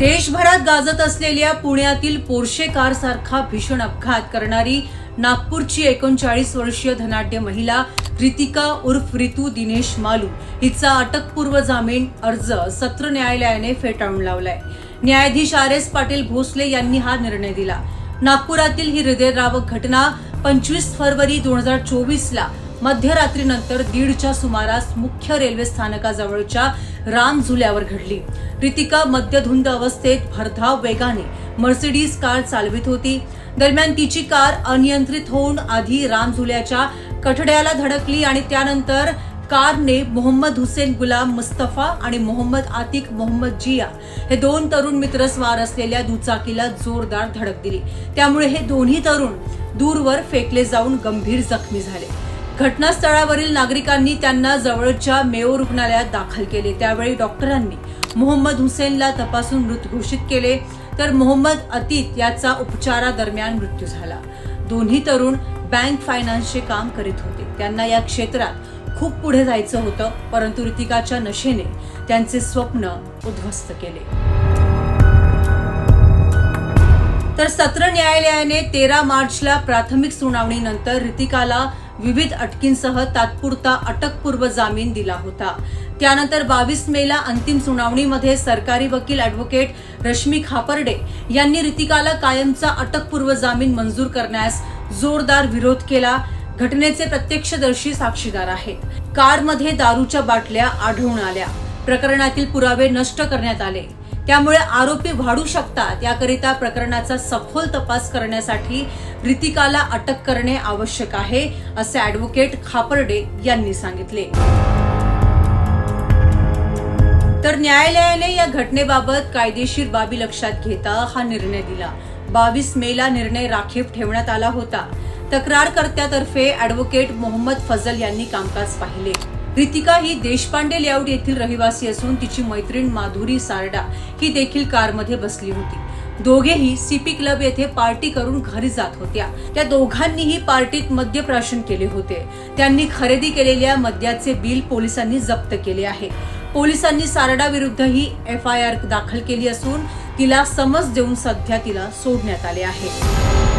देशभरात गाजत असलेल्या पुण्यातील पोर्शे कार सारखा भीषण अपघात करणारी नागपूरची एकोणचाळीस वर्षीय धनाढ्य महिला रितिका उर्फ रितू दिनेश मालू हिचा अटकपूर्व जामीन अर्ज सत्र न्यायालयाने फेटाळून लावलाय. न्यायाधीश आर एस पाटील भोसले यांनी हा निर्णय दिला. नागपुरातील ही हृदयद्रावक घटना पंचवीस फरवरी दोन हजार चोवीसला ला मध्यरात्रीनंतर दीडच्या सुमारास मुख्य रेल्वे स्थानकाजवळच्या राम झुल्यावर घडली. रितिका मद्यधुंद अवस्थेत भरधाव वेगाने मर्सिडीज कार चालवित होती. दरम्यान तिची कार अनियंत्रित होऊन आधी राम झुल्याच्या कठड्याला धडकली आणि त्यानंतर कारने मोहम्मद हुसेन गुलाम मुस्तफा आणि मोहम्मद आतिक मोहम्मद जिया हे दोन तरुण मित्र स्वार असलेल्या दुचाकीला जोरदार धडक दिली. त्यामुळे हे दोन्ही तरुण दूरवर फेकले जाऊन गंभीर जखमी झाले. घटनास्थळावरील नागरिकांनी त्यांना जवळच्या मेयो रुग्णालयात दाखल केले. त्यावेळी डॉक्टरांनी मोहम्मद हुसेनला तपासून मृत घोषित केले. तर मोहम्मद अतीत याचा उपचारादरम्यान मृत्यू झाला. दोन्ही तरुण बँक फायनान्सचे काम करीत होते. त्यांना या क्षेत्रात खूप पुढे जायचं होतं परंतु ऋतिकाच्या नशेने त्यांचे स्वप्न उद्ध्वस्त केले. तर सत्र न्यायालयाने तेरा मार्चला प्राथमिक सुनावणीनंतर ऋतिकाला विविध अटकींसह तात्पुरता अटकपूर्व जामीन दिला होता. त्यानंतर बावीस मेला अंतिम सुनावणीमध्ये सरकारी वकील अॅडव्होकेट रश्मी खापर्डे यांनी रितिकाला कायमचा अटकपूर्व जामीन मंजूर करण्यास जोरदार विरोध केला. घटनेचे प्रत्यक्षदर्शी साक्षीदार आहेत. कारमध्ये दारूच्या बाटल्या आढळून आल्या. प्रकरणातील पुरावे नष्ट करण्यात आले. त्यामुळे आरोपी वाढू शकतात याकरिता प्रकरणाचा सखोल तपास करण्यासाठी रितिकाला अटक करणे आवश्यक आहे असे ॲडव्होकेट खापर्डे यांनी सांगितले. तर न्यायालयाने या घटनेबाबत कायदेशीर बाबी लक्षात घेता हा निर्णय दिला. बावीस मेला निर्णय राखीव ठेवण्यात आला होता. तक्रारकर्त्यातर्फे ॲडव्होकेट मोहम्मद फजल यांनी कामकाज पाहिले. रितिका ही देशपांडे लेआउट येथील रहिवासी असून तिची मैत्रीण माधुरी सारडा ही देखील कारमध्ये बसली होती. दोघेही सीपी क्लब येथे पार्टी करून घरी जात होत्या. त्या दोघांनीही पार्टीत मद्यप्राशन केले होते. त्यांनी खरेदी केलेल्या मद्याचे बिल पोलिसांनी जप्त केले आहे. पोलिसांनी सारडा विरुद्धही एफ आय आर दाखल केली असून तिला समज देऊन सध्या तिला सोडण्यात आले आहे.